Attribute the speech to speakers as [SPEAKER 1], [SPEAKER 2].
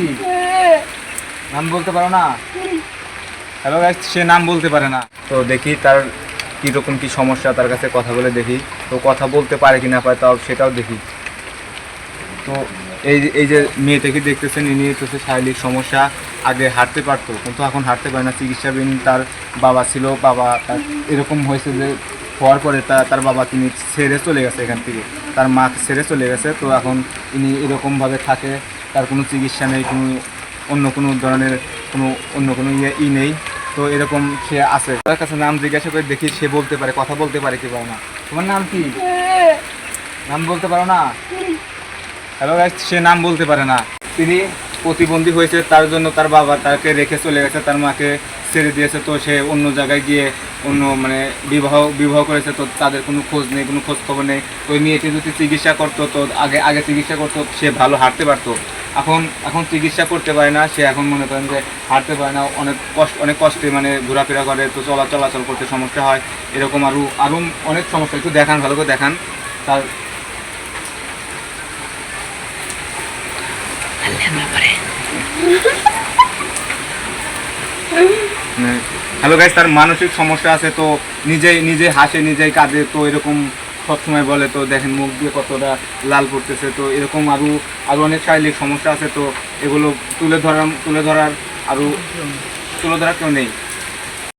[SPEAKER 1] কি? নাম বলতে পারো না? হ্যালো গাইস সে নাম বলতে পারে না। তো দেখি তার কীরকম কি সমস্যা, তার কাছে কথা বলে দেখি। তো কথা বলতে পারে কি না পারে তাও সেটাও দেখি। তো এই এই যে মেয়েটাকে দেখতেছেন, ইনি হচ্ছে শারীরিক সমস্যা। আগে হাঁটতে পারতো, কিন্তু এখন হাঁটতে পারে না। চিকিৎসাবিহীন তার বাবা ছিল, বাবা তার এরকম হয়েছে যে হওয়ার পরে তা, তার বাবা তিনি ছেড়ে চলে গেছে এখান থেকে। তার মা ছেড়ে চলে গেছে, তো এখন ইনি এরকমভাবে থাকে। তার কোনো চিকিৎসা নেই, কোনো অন্য কোনো ধরনের কোনো অন্য কোনো ইয়ে ই নেই। তো এরকম সে আছে। তার কাছে নাম জিজ্ঞাসা করে দেখি সে বলতে পারে, কথা বলতে পারে কি পারে না। তোমার নাম কি? নাম বলতে পারো না? হ্যালো সে নাম বলতে পারে না। তিনি প্রতিবন্ধী হয়েছে, তার জন্য তার বাবা তাকে রেখে চলে গেছে, তার মাকে ছেড়ে দিয়েছে। তো সে অন্য জায়গায় গিয়ে অন্য মানে বিবাহ বিবাহ করেছে, তো তাদের কোনো খোঁজ নেই, কোনো খোঁজ খবর নেই ওই মেয়েটি যদি চিকিৎসা করতো, তো আগে আগে চিকিৎসা করতো, সে ভালো হাঁটতে পারতো। এখন এখন চিকিৎসা করতে পারে না, সে এখন মনে করেন যে হাঁটতে পারে না, অনেক কষ্ট, অনেক কষ্টে মানে ঘোরাফেরা করে, তো চলা, চলাচল করতে সমস্যা হয়। এরকম আরও আরও অনেক সমস্যা, একটু দেখান, ভালো করে দেখান। তার হ্যালো গাইস তার মানসিক সমস্যা আছে, তো নিজেই, নিজে হাসে, নিজেই কাঁদে, তো এরকম সবসময় বলে তো, দেখেন মুখ দিয়ে কতটা লাল পড়তেছে। তো এরকম আরও আরও অনেক শারীরিক সমস্যা আছে, তো এগুলো তুলে ধরার তুলে ধরার আরও তুলে ধরার কেউ নেই।